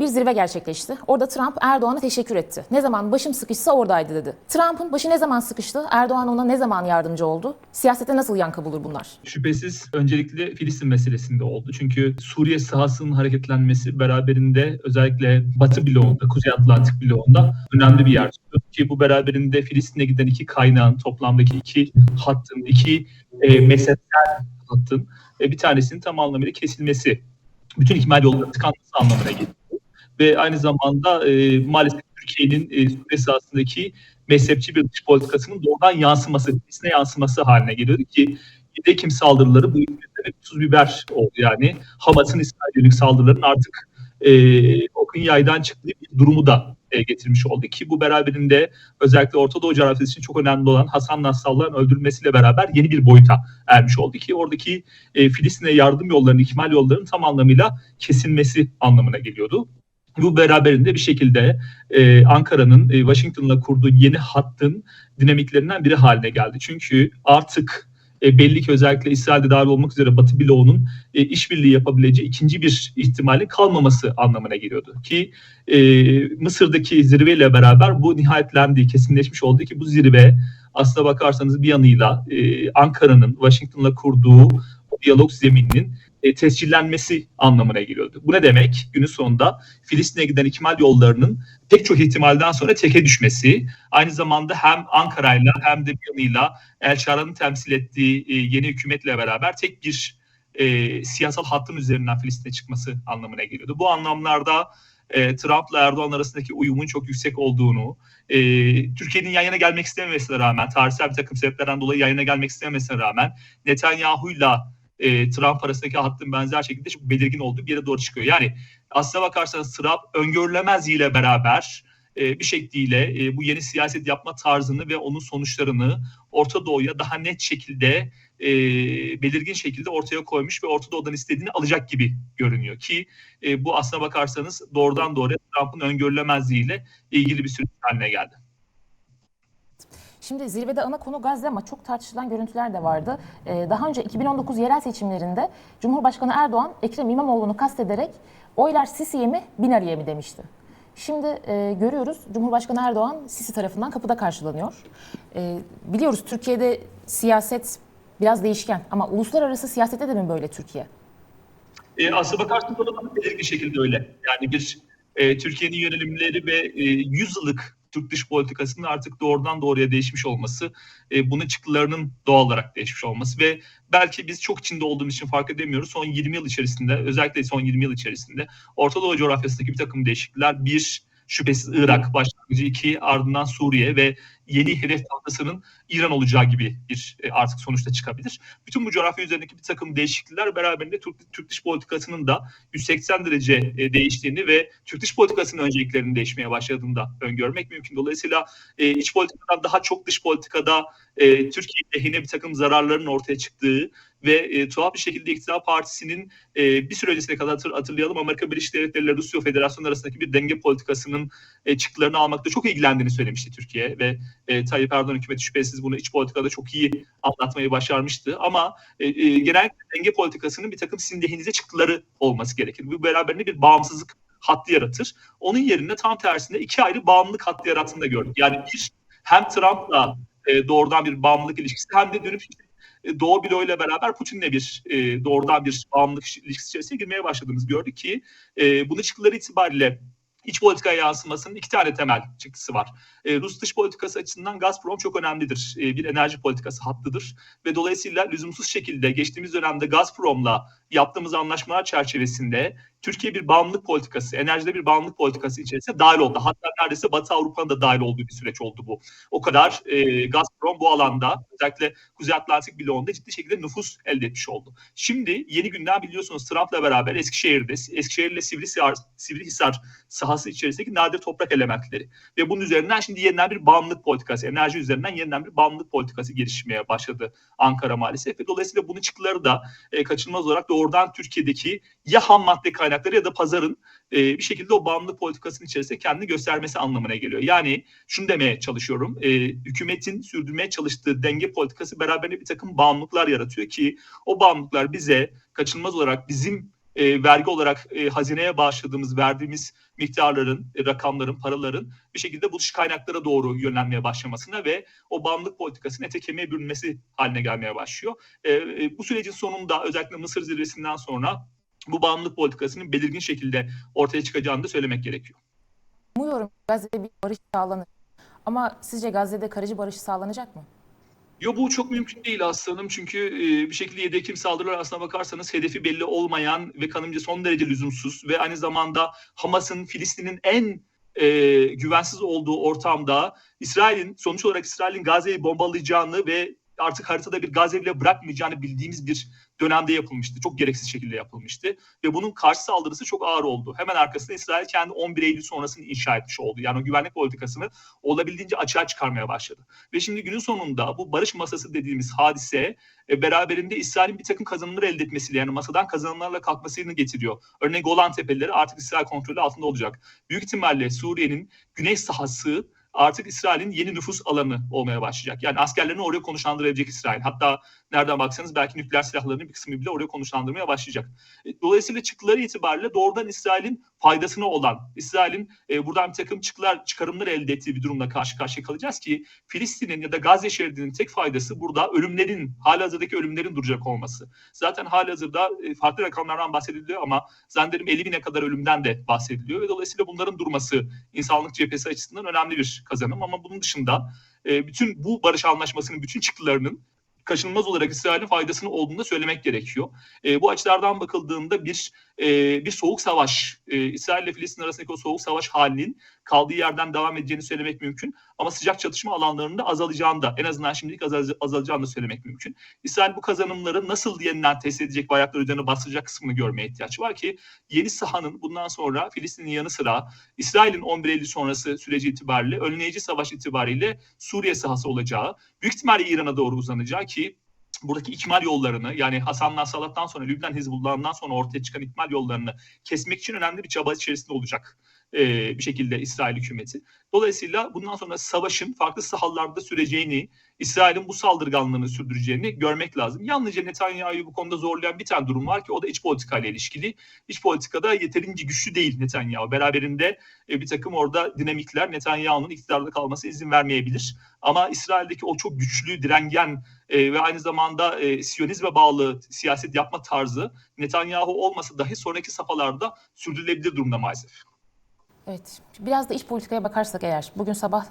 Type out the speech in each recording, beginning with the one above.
Bir zirve gerçekleşti. Orada Trump Erdoğan'a teşekkür etti. Ne zaman başım sıkışsa oradaydı dedi. Trump'ın başı ne zaman sıkıştı? Erdoğan ona ne zaman yardımcı oldu? Siyasette nasıl yankı bulur bunlar? Şüphesiz öncelikle Filistin meselesinde oldu. Çünkü Suriye sahasının hareketlenmesi beraberinde özellikle Batı bloğunda, Kuzey Atlantik bloğunda önemli bir yer tutuyor. Ki bu beraberinde Filistin'e giden iki kaynağın, toplamdaki iki hattın, iki e, mezhepsel hattın e, bir tanesinin tam anlamıyla kesilmesi, bütün ikmal yolları tıkanması anlamına geliyor. Ve aynı zamanda e, maalesef Türkiye'nin e, Suriye mezhepçi bir dış politikasının doğrudan yansıması, Filistin'e yansıması haline geliyordu ki Ekim saldırıları bu ülkede tuz biber oldu yani. Hamas'ın İsrail yönelik saldırıların artık e, okun yaydan çıktığı bir durumu da e, getirmiş oldu ki bu beraberinde özellikle Orta Doğu coğrafyası için çok önemli olan Hasan Nasrallah'ın öldürülmesiyle beraber yeni bir boyuta ermiş oldu ki oradaki e, Filistin'e yardım yollarının, ikmal yollarının tam anlamıyla kesilmesi anlamına geliyordu. Bu beraberinde bir şekilde e, Ankara'nın e, Washington'la kurduğu yeni hattın dinamiklerinden biri haline geldi. Çünkü artık e, belli ki özellikle İsrail'de dahil olmak üzere Batı bloğunun e, işbirliği yapabileceği ikinci bir ihtimali kalmaması anlamına geliyordu. Ki e, Mısır'daki zirveyle beraber bu nihayetlendi, kesinleşmiş oldu ki bu zirve aslına bakarsanız bir yanıyla e, Ankara'nın Washington'la kurduğu diyalog zemininin e, tescillenmesi anlamına geliyordu. Bu ne demek? Günün sonunda Filistin'e giden ikmal yollarının pek çok ihtimalden sonra teke düşmesi, aynı zamanda hem Ankara'yla hem de bir yanıyla El Şara'nın temsil ettiği e, yeni hükümetle beraber tek bir e, siyasal hattın üzerinden Filistin'e çıkması anlamına geliyordu. Bu anlamlarda e, Trump'la Erdoğan arasındaki uyumun çok yüksek olduğunu, e, Türkiye'nin yan yana gelmek istememesine rağmen, tarihsel bir takım sebeplerden dolayı yan yana gelmek istememesine rağmen Netanyahu'yla e, Trump arasındaki hattın benzer şekilde çok belirgin olduğu bir yere doğru çıkıyor. Yani aslına bakarsanız Trump öngörülemez ile beraber e, bir şekliyle e, bu yeni siyaset yapma tarzını ve onun sonuçlarını Orta Doğu'ya daha net şekilde e, belirgin şekilde ortaya koymuş ve Orta Doğu'dan istediğini alacak gibi görünüyor ki e, bu aslına bakarsanız doğrudan doğruya Trump'ın öngörülemezliğiyle ilgili bir süreç haline geldi. Şimdi zirvede ana konu Gazze ama çok tartışılan görüntüler de vardı. Ee, daha önce 2019 yerel seçimlerinde Cumhurbaşkanı Erdoğan Ekrem İmamoğlu'nu kastederek oylar Sisi'ye mi Binali'ye mi demişti. Şimdi e, görüyoruz Cumhurbaşkanı Erdoğan Sisi tarafından kapıda karşılanıyor. E, biliyoruz Türkiye'de siyaset biraz değişken ama uluslararası siyasette de mi böyle Türkiye? E, aslına bakarsanız belirgin şekilde öyle. Yani bir e, Türkiye'nin yönelimleri ve e, 100 yıllık Türk dış politikasının artık doğrudan doğruya değişmiş olması, e, bunun çıktılarının doğal olarak değişmiş olması ve belki biz çok içinde olduğumuz için fark edemiyoruz. Son 20 yıl içerisinde, özellikle son 20 yıl içerisinde Orta Doğu coğrafyasındaki bir takım değişiklikler, bir şüphesiz Irak başlangıcı, iki ardından Suriye ve yeni hedef tahtasının İran olacağı gibi bir e, artık sonuçta çıkabilir. Bütün bu coğrafya üzerindeki bir takım değişiklikler beraberinde Türk, Türk dış politikasının da 180 derece e, değiştiğini ve Türk dış politikasının önceliklerinin değişmeye başladığını da öngörmek mümkün. Dolayısıyla e, iç politikadan daha çok dış politikada e, Türkiye lehine bir takım zararların ortaya çıktığı ve e, tuhaf bir şekilde iktidar partisinin e, bir süre öncesine kadar hatır, hatırlayalım Amerika Birleşik Devletleri ile Rusya Federasyonu arasındaki bir denge politikasının e, çıktılarını almakta çok ilgilendiğini söylemişti Türkiye ve e, Tayyip Erdoğan hükümeti şüphesiz bunu iç politikada çok iyi anlatmayı başarmıştı. Ama e, e, genellikle denge politikasının bir takım sizin lehinize çıktıları olması gerekir. Bu beraberinde bir bağımsızlık hattı yaratır. Onun yerine tam tersinde iki ayrı bağımlılık hattı yarattığını da gördük. Yani bir hem Trump'la e, doğrudan bir bağımlılık ilişkisi hem de dönüp Doğu bloğu ile beraber Putin'le bir e, doğrudan bir bağımlılık ilişkisi girmeye başladığımız gördük ki e, bunu çıktıları itibariyle iç politikaya yansımasının iki tane temel çıktısı var. E, Rus dış politikası açısından Gazprom çok önemlidir. E, bir enerji politikası hattıdır. Ve dolayısıyla lüzumsuz şekilde geçtiğimiz dönemde Gazprom'la yaptığımız anlaşmalar çerçevesinde Türkiye bir bağımlılık politikası, enerjide bir bağımlılık politikası içerisinde dahil oldu. Hatta neredeyse Batı Avrupa'nın da dahil olduğu bir süreç oldu bu. O kadar e, Gazprom bu alanda özellikle Kuzey Atlantik bloğunda ciddi şekilde nüfus elde etmiş oldu. Şimdi yeni günden biliyorsunuz Trump'la beraber Eskişehir'de, Eskişehir ile Sivrihisar, Sivrihisar sahası içerisindeki nadir toprak elementleri ve bunun üzerinden şimdi yeniden bir bağımlılık politikası, enerji üzerinden yeniden bir bağımlılık politikası gelişmeye başladı Ankara maalesef ve dolayısıyla bunun çıktıları da e, kaçınılmaz olarak doğrudan Türkiye'deki ya ham madde kaynakları ya da pazarın e, bir şekilde o bağımlılık politikasının içerisinde kendini göstermesi anlamına geliyor. Yani şunu demeye çalışıyorum. E, hükümetin sürdürmeye çalıştığı denge politikası beraberinde bir takım bağımlılıklar yaratıyor ki o bağımlılıklar bize kaçınılmaz olarak bizim e, vergi olarak e, hazineye bağışladığımız, verdiğimiz miktarların, e, rakamların, paraların bir şekilde bu dış kaynaklara doğru yönlenmeye başlamasına ve o bağımlılık politikasının ete kemiğe bürünmesi haline gelmeye başlıyor. E, e, bu sürecin sonunda özellikle Mısır zirvesinden sonra bu bağımlılık politikasının belirgin şekilde ortaya çıkacağını da söylemek gerekiyor. Umuyorum Gazze'de bir barış sağlanır. Ama sizce Gazze'de karıcı barışı sağlanacak mı? Yo bu çok mümkün değil aslanım çünkü e, bir şekilde yedi Ekim saldırılar aslına bakarsanız hedefi belli olmayan ve kanımca son derece lüzumsuz ve aynı zamanda Hamas'ın Filistin'in en e, güvensiz olduğu ortamda İsrail'in sonuç olarak İsrail'in Gazze'yi bombalayacağını ve artık haritada bir Gazze bile bırakmayacağını bildiğimiz bir dönemde yapılmıştı. Çok gereksiz şekilde yapılmıştı. Ve bunun karşı saldırısı çok ağır oldu. Hemen arkasında İsrail kendi 11 Eylül sonrasını inşa etmiş oldu. Yani o güvenlik politikasını olabildiğince açığa çıkarmaya başladı. Ve şimdi günün sonunda bu barış masası dediğimiz hadise e, beraberinde İsrail'in bir takım kazanımlar elde etmesiyle yani masadan kazanımlarla kalkmasını getiriyor. Örneğin Golan Tepeleri artık İsrail kontrolü altında olacak. Büyük ihtimalle Suriye'nin güney sahası artık İsrail'in yeni nüfus alanı olmaya başlayacak. Yani askerlerini oraya konuşlandırabilecek İsrail. Hatta nereden baksanız belki nükleer silahlarının bir kısmı bile oraya konuşlandırmaya başlayacak. E, Dolayısıyla çıktıları itibariyle doğrudan İsrail'in faydasına olan, İsrail'in e, buradan bir takım çıktılar, çıkarımlar elde ettiği bir durumla karşı karşıya kalacağız ki Filistin'in ya da Gazze şeridinin tek faydası burada ölümlerin, halihazırdaki ölümlerin duracak olması. Zaten halihazırda e, farklı rakamlardan bahsediliyor ama zannederim 50 bine kadar ölümden de bahsediliyor ve dolayısıyla bunların durması insanlık cephesi açısından önemli bir kazanım ama bunun dışında e, bütün bu barış anlaşmasının bütün çıktılarının kaçınılmaz olarak İsrail'in faydasını olduğunu söylemek gerekiyor. E, bu açılardan bakıldığında bir e, bir soğuk savaş, e, İsrail ile Filistin arasındaki o soğuk savaş halinin kaldığı yerden devam edeceğini söylemek mümkün. Ama sıcak çatışma alanlarının da azalacağını da en azından şimdilik azal- azalacağını da söylemek mümkün. İsrail bu kazanımları nasıl yeniden test edecek ve ayakları üzerine bastıracak kısmını görmeye ihtiyaç var ki yeni sahanın bundan sonra Filistin'in yanı sıra İsrail'in 11 Eylül sonrası süreci itibariyle önleyici savaş itibariyle Suriye sahası olacağı, büyük ihtimalle İran'a doğru uzanacağı ki buradaki ikmal yollarını yani Hasan Nasrallah'tan sonra Lübnan Hizbullah'ından sonra ortaya çıkan ikmal yollarını kesmek için önemli bir çaba içerisinde olacak e, bir şekilde İsrail hükümeti. Dolayısıyla bundan sonra savaşın farklı sahalarda süreceğini, İsrail'in bu saldırganlığını sürdüreceğini görmek lazım. Yalnızca Netanyahu'yu bu konuda zorlayan bir tane durum var ki o da iç politikayla ilişkili. İç politikada yeterince güçlü değil Netanyahu. Beraberinde e, bir takım orada dinamikler Netanyahu'nun iktidarda kalması izin vermeyebilir. Ama İsrail'deki o çok güçlü, direngen e, ve aynı zamanda e, Siyonizme bağlı siyaset yapma tarzı Netanyahu olmasa dahi sonraki safhalarda sürdürülebilir durumda maalesef. Evet. Biraz da iç politikaya bakarsak eğer bugün sabah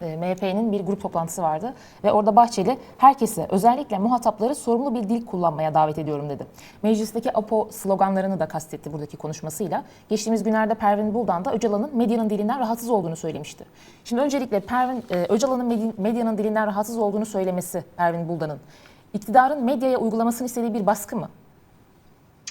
e, MHP'nin bir grup toplantısı vardı ve orada Bahçeli herkese özellikle muhatapları sorumlu bir dil kullanmaya davet ediyorum dedi. Meclisteki APO sloganlarını da kastetti buradaki konuşmasıyla. Geçtiğimiz günlerde Pervin Buldan da Öcalan'ın medyanın dilinden rahatsız olduğunu söylemişti. Şimdi öncelikle Pervin e, Öcalan'ın medyanın dilinden rahatsız olduğunu söylemesi Pervin Buldan'ın iktidarın medyaya uygulamasını istediği bir baskı mı?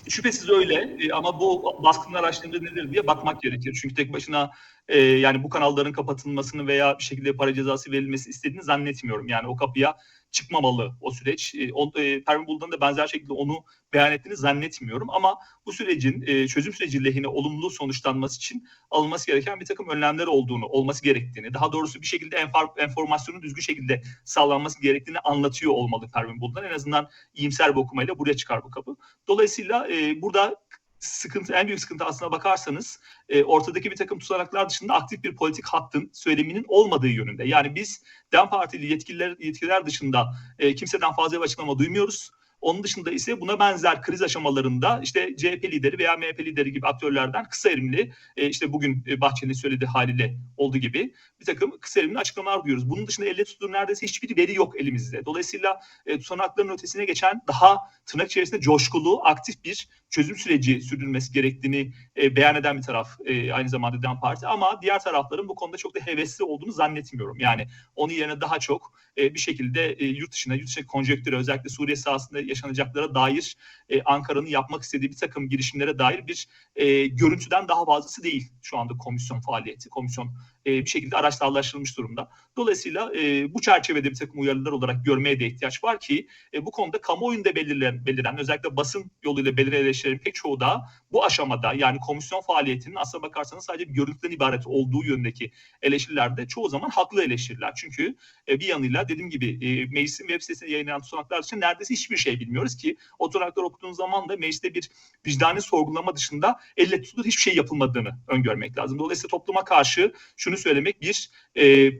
Şüphesiz öyle E, ama bu baskının araçları nedir diye bakmak gerekir. Çünkü tek başına e, yani bu kanalların kapatılmasını veya bir şekilde para cezası verilmesi istediğini zannetmiyorum. Yani o kapıya çıkmamalı o süreç. E, o, e, Pervin Buldan'ın da benzer şekilde onu beyan ettiğini zannetmiyorum. Ama bu sürecin e, çözüm süreci lehine olumlu sonuçlanması için alınması gereken bir takım önlemler olduğunu, olması gerektiğini, daha doğrusu bir şekilde enfor, enformasyonun düzgün şekilde sağlanması gerektiğini anlatıyor olmalı Pervin Buldan. En azından iyimser bir okumayla buraya çıkar bu kapı. Dolayısıyla e, burada sıkıntı, en büyük sıkıntı aslına bakarsanız e, ortadaki bir takım tutanaklar dışında aktif bir politik hattın söyleminin olmadığı yönünde. Yani biz DEM Partili yetkililer, yetkililer dışında e, kimseden fazla bir açıklama duymuyoruz. Onun dışında ise buna benzer kriz aşamalarında işte CHP lideri veya MHP lideri gibi aktörlerden kısa erimli e, işte bugün e, Bahçeli'nin söylediği haliyle olduğu gibi bir takım kısa erimli açıklamalar duyuyoruz. Bunun dışında elde tuttuğu neredeyse hiçbir veri yok elimizde. Dolayısıyla e, tutanakların ötesine geçen daha tırnak içerisinde coşkulu, aktif bir çözüm süreci sürdürülmesi gerektiğini e, beyan eden bir taraf e, aynı zamanda DEM Parti ama diğer tarafların bu konuda çok da hevesli olduğunu zannetmiyorum. Yani onun yerine daha çok e, bir şekilde e, yurt dışına, yurt dışı konjonktüre özellikle Suriye sahasında yaşanacaklara dair e, Ankara'nın yapmak istediği bir takım girişimlere dair bir e, görüntüden daha fazlası değil şu anda komisyon faaliyeti. Komisyon e, bir şekilde araçsallaştırılmış durumda. Dolayısıyla e, bu çerçevede bir takım uyarılar olarak görmeye de ihtiyaç var ki e, bu konuda kamuoyunda belirlen, beliren özellikle basın yoluyla belirlen eleştirilerin pek çoğu da bu aşamada yani komisyon faaliyetinin aslına bakarsanız sadece bir görüntüden ibaret olduğu yönündeki eleştirilerde çoğu zaman haklı eleştiriler. Çünkü e, bir yanıyla dediğim gibi e, meclisin web sitesinde yayınlanan tutanaklar dışında neredeyse hiçbir şey bilmiyoruz ki o tutanakları okuduğunuz zaman da mecliste bir vicdani sorgulama dışında elle tutulur hiçbir şey yapılmadığını öngörmek lazım. Dolayısıyla topluma karşı şunu söylemek bir e,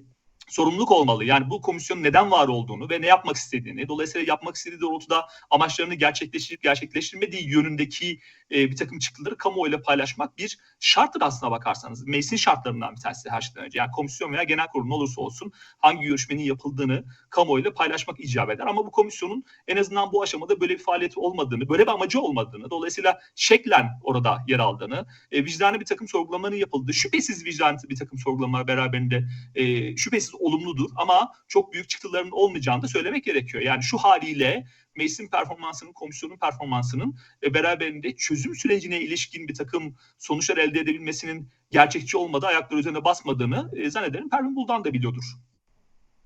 sorumluluk olmalı. Yani bu komisyonun neden var olduğunu ve ne yapmak istediğini, dolayısıyla yapmak istediği doğrultuda amaçlarını gerçekleştirip gerçekleştirmediği yönündeki e, bir takım çıktıları kamuoyuyla paylaşmak bir şarttır aslına bakarsanız. Meclisin şartlarından bir tanesi her şeyden önce. Yani komisyon veya genel kurul ne olursa olsun hangi görüşmenin yapıldığını kamuoyuyla paylaşmak icap eder. Ama bu komisyonun en azından bu aşamada böyle bir faaliyeti olmadığını, böyle bir amacı olmadığını, dolayısıyla şeklen orada yer aldığını, e, vicdani bir takım sorgulamaların yapıldığı, şüphesiz vicdani bir takım sorgulamalar beraberinde e, şüphesiz olumludur ama çok büyük çıktıların olmayacağını da söylemek gerekiyor. Yani şu haliyle meclisin performansının, komisyonun performansının e, beraberinde çözüm sürecine ilişkin bir takım sonuçlar elde edebilmesinin gerçekçi olmadığı, ayakları üzerine basmadığını e, zannederim Pervin Buldan da biliyordur.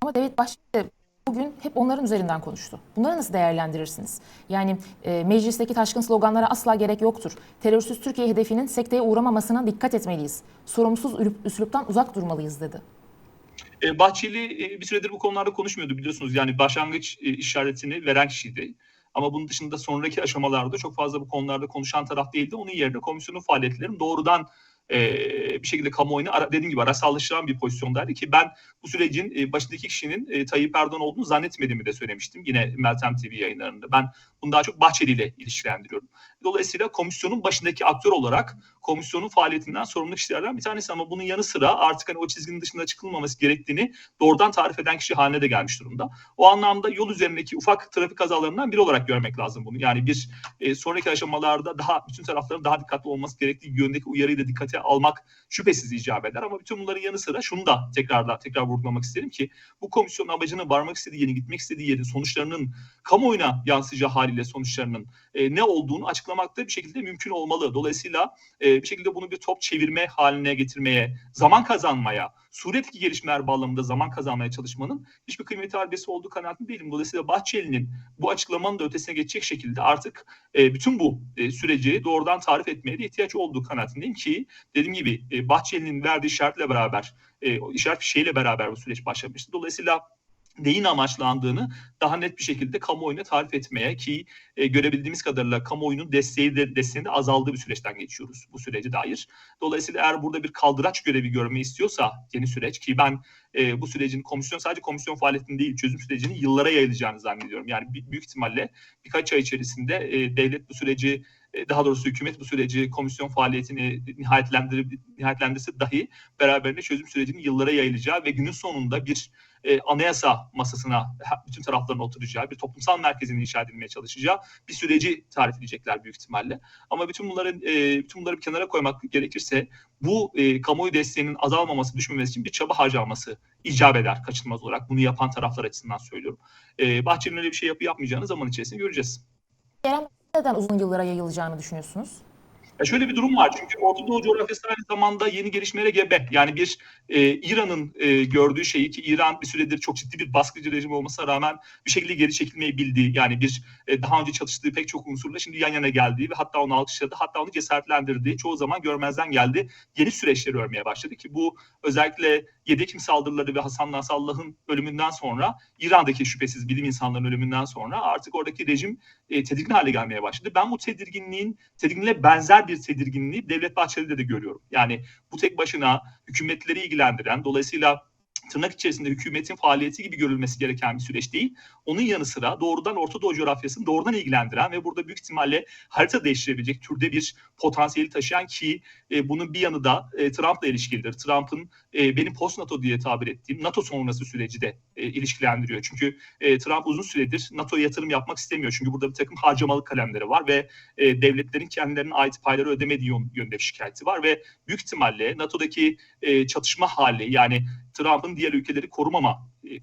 Ama Devlet Bahçeli bugün hep onların üzerinden konuştu. Bunları nasıl değerlendirirsiniz? Yani e, meclisteki taşkın sloganlara asla gerek yoktur. Terörsüz Türkiye hedefinin sekteye uğramamasına dikkat etmeliyiz. Sorumsuz üsluptan uzak durmalıyız dedi. E, Bahçeli e, bir süredir bu konularda konuşmuyordu biliyorsunuz. Yani başlangıç e, işaretini veren kişiydi. Ama bunun dışında sonraki aşamalarda çok fazla bu konularda konuşan taraf değildi. Onun yerine komisyonun faaliyetlerini doğrudan e, bir şekilde kamuoyuna ara, dediğim gibi arasallaştıran bir pozisyondaydı ki ben bu sürecin başındaki kişinin Tayyip Erdoğan olduğunu zannetmediğimi de söylemiştim yine Meltem TV yayınlarında. Ben bunu daha çok Bahçeli ile ilişkilendiriyorum. Dolayısıyla komisyonun başındaki aktör olarak komisyonun faaliyetinden sorumlu kişilerden bir tanesi ama bunun yanı sıra artık hani o çizginin dışında çıkılmaması gerektiğini doğrudan tarif eden kişi haline de gelmiş durumda. O anlamda yol üzerindeki ufak trafik kazalarından biri olarak görmek lazım bunu. Yani bir e, sonraki aşamalarda daha bütün tarafların daha dikkatli olması gerektiği yöndeki uyarıyı da dikkate almak şüphesiz icap eder. Ama bütün bunların yanı sıra şunu da tekrarla tekrar vurgulamak isterim ki bu komisyonun amacını varmak istediği yere gitmek istediği yerin sonuçlarının kamuoyuna yansıyacağı haliyle sonuçlarının e, ne olduğunu açıklamakta bir şekilde mümkün olmalı. Dolayısıyla e, bir şekilde bunu bir top çevirme haline getirmeye, zaman kazanmaya, suretteki gelişmeler bağlamında zaman kazanmaya çalışmanın hiçbir kıymeti harbiyesi olduğu kanaatinde değilim. Dolayısıyla Bahçeli'nin bu açıklamanın da ötesine geçecek şekilde artık e, bütün bu e, süreci doğrudan tarif etmeye de ihtiyaç olduğu kanaatindeyim ki dediğim gibi e, Bahçeli'nin verdiği işaretle beraber, e, işaret şeyle beraber bu süreç başlamıştı. Dolayısıyla neyin amaçlandığını daha net bir şekilde kamuoyuna tarif etmeye ki e, görebildiğimiz kadarıyla kamuoyunun desteği de desteğinde azaldığı bir süreçten geçiyoruz bu sürece dair. Dolayısıyla eğer burada bir kaldıraç görevi görmeyi istiyorsa yeni süreç ki ben e, bu sürecin komisyon sadece komisyon faaliyetinin değil çözüm sürecinin yıllara yayılacağını zannediyorum. Yani büyük ihtimalle birkaç ay içerisinde e, devlet bu süreci daha doğrusu hükümet bu süreci komisyon faaliyetini nihayetlendirip nihayetlendirse dahi beraberinde çözüm sürecinin yıllara yayılacağı ve günün sonunda bir e, anayasa masasına bütün tarafların oturacağı, bir toplumsal merkezin inşa edilmeye çalışacağı bir süreci tarif edecekler büyük ihtimalle. Ama bütün bunların e, bütün bunları bir kenara koymak gerekirse bu e, kamuoyu desteğinin azalmaması, düşmemesi için bir çaba harcanması icap eder kaçınılmaz olarak. Bunu yapan taraflar açısından söylüyorum. E, Bahçeli'nin öyle bir şey yapı yapmayacağını zaman içerisinde göreceğiz. Yerel neden uzun yıllara yayılacağını düşünüyorsunuz? Ya şöyle bir durum var çünkü Orta Doğu coğrafyası aynı zamanda yeni gelişmelere gebe. Yani bir e, İran'ın e, gördüğü şeyi ki İran bir süredir çok ciddi bir baskıcı rejim olmasına rağmen bir şekilde geri çekilmeyi bildiği yani bir e, daha önce çalıştığı pek çok unsurla şimdi yan yana geldiği ve hatta onu alkışladı hatta onu cesaretlendirdiği çoğu zaman görmezden geldi yeni süreçleri örmeye başladı ki bu özellikle 7 Ekim saldırıları ve Hasan Nasrallah'ın ölümünden sonra İran'daki şüphesiz bilim insanlarının ölümünden sonra artık oradaki rejim e, tedirgin hale gelmeye başladı. Ben bu tedirginliğin tedirginliğe benzer bir tedirginliği Devlet Bahçeli'de de görüyorum. Yani bu tek başına hükümetleri ilgilendiren dolayısıyla tırnak içerisinde hükümetin faaliyeti gibi görülmesi gereken bir süreç değil. Onun yanı sıra doğrudan Orta Doğu coğrafyasını doğrudan ilgilendiren ve burada büyük ihtimalle harita değiştirebilecek türde bir potansiyeli taşıyan ki e, bunun bir yanı da e, Trump'la ilişkilidir. Trump'ın e, benim post NATO diye tabir ettiğim NATO sonrası süreci de e, ilişkilendiriyor. Çünkü e, Trump uzun süredir NATO'ya yatırım yapmak istemiyor. Çünkü burada bir takım harcamalık kalemleri var ve e, devletlerin kendilerine ait payları ödemediği yön- yönünde bir şikayeti var ve büyük ihtimalle NATO'daki e, çatışma hali yani Trump'ın diğer ülkeleri korumama e,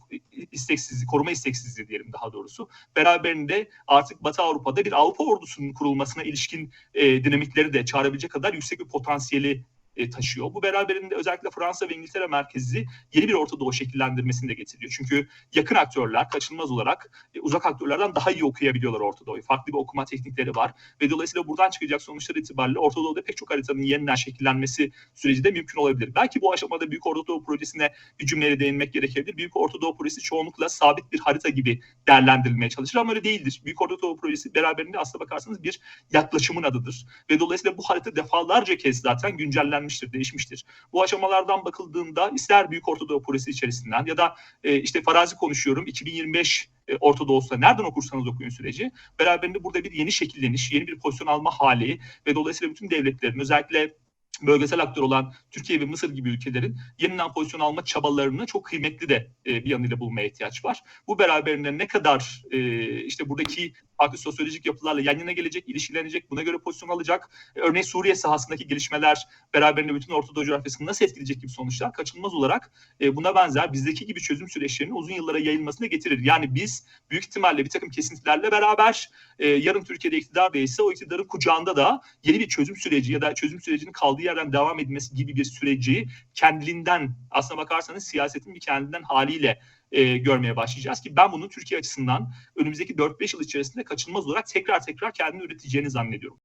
isteksizliği, koruma isteksizliği diyelim daha doğrusu. Beraberinde artık Batı Avrupa'da bir Avrupa ordusunun kurulmasına ilişkin e, dinamikleri de çağırabilecek kadar yüksek bir potansiyeli e, taşıyor. Bu beraberinde özellikle Fransa ve İngiltere merkezli yeni bir Orta Doğu şekillendirmesini de getiriyor. Çünkü yakın aktörler kaçınılmaz olarak e, uzak aktörlerden daha iyi okuyabiliyorlar Orta Doğu'yu. Farklı bir okuma teknikleri var ve dolayısıyla buradan çıkacak sonuçlar itibariyle Orta Doğu'da pek çok haritanın yeniden şekillenmesi süreci de mümkün olabilir. Belki bu aşamada Büyük Orta Doğu projesine bir cümleyle değinmek gerekebilir. Büyük Orta Doğu projesi çoğunlukla sabit bir harita gibi değerlendirilmeye çalışır ama öyle değildir. Büyük Orta Doğu projesi beraberinde aslına bakarsanız bir yaklaşımın adıdır. Ve dolayısıyla bu harita defalarca kez zaten güncellenmiştir, değişmiştir. Bu aşamalardan bakıldığında ister Büyük Orta Doğu projesi içerisinden ya da e, işte farazi konuşuyorum 2025 e, Orta Doğu'da nereden okursanız okuyun süreci beraberinde burada bir yeni şekilleniş, yeni bir pozisyon alma hali ve dolayısıyla bütün devletlerin özellikle bölgesel aktör olan Türkiye ve Mısır gibi ülkelerin yeniden pozisyon alma çabalarını çok kıymetli de e, bir yanıyla bulmaya ihtiyaç var. Bu beraberinde ne kadar e, işte buradaki farklı sosyolojik yapılarla yan yana gelecek, ilişkilenecek, buna göre pozisyon alacak. E, örneğin Suriye sahasındaki gelişmeler beraberinde bütün Orta Doğu coğrafyasını nasıl etkileyecek gibi sonuçlar kaçınılmaz olarak e, buna benzer bizdeki gibi çözüm süreçlerinin uzun yıllara yayılmasını getirir. Yani biz büyük ihtimalle bir takım kesintilerle beraber e, yarın Türkiye'de iktidar değilse o iktidarın kucağında da yeni bir çözüm süreci ya da çözüm sürecinin kaldığı yerden devam edilmesi gibi bir süreci kendiliğinden aslına bakarsanız siyasetin bir kendinden haliyle e, görmeye başlayacağız ki ben bunun Türkiye açısından önümüzdeki 4-5 yıl içerisinde kaçınılmaz olarak tekrar tekrar kendini üreteceğini zannediyorum.